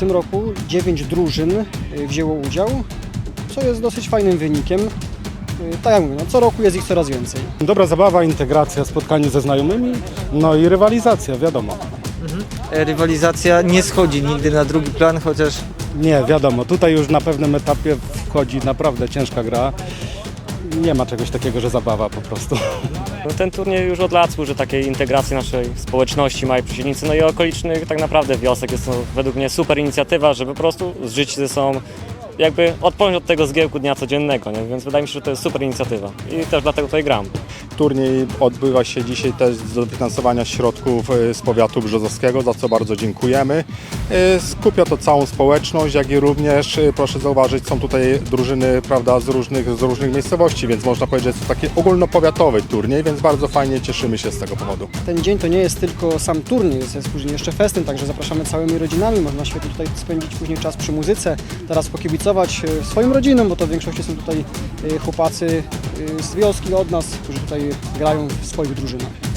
tym roku 9 drużyn y, wzięło udział, co jest dosyć fajnym wynikiem. Y, Tak jak mówię, no, co roku jest ich coraz więcej. Dobra zabawa, integracja, spotkanie ze znajomymi, no i rywalizacja, wiadomo. E, Rywalizacja nie schodzi nigdy na drugi plan, chociaż Nie, wiadomo, tutaj już na pewnym etapie wchodzi naprawdę ciężka gra. Nie ma czegoś takiego, że zabawa po prostu. No, ten turniej już od lat służy takiej integracji naszej społeczności, małej przeciwnicy, no i okolicznych tak naprawdę wiosek. Jest to według mnie super inicjatywa, żeby po prostu zżyć ze sobą, jakby odpocząć od tego zgiełku dnia codziennego, nie? więc wydaje mi się, że to jest super inicjatywa i też dlatego tutaj gram. Turniej odbywa się dzisiaj też z dofinansowania środków e, z powiatu brzozowskiego, za co bardzo dziękujemy. E, Skupia to całą społeczność, jak i również, e, proszę zauważyć, są tutaj drużyny prawda, z, różnych, z różnych miejscowości, więc można powiedzieć, że to taki ogólnopowiatowy turniej, więc bardzo fajnie cieszymy się z tego powodu. Ten dzień to nie jest tylko sam turniej, jest, później jeszcze festyn, także zapraszamy całymi rodzinami. Można świetnie tutaj spędzić później czas przy muzyce, teraz pokibicować y, swoim rodzinom, bo to w większości są tutaj y, chłopacy y, z wioski od nas, którzy tutaj grają w swoich drużynach.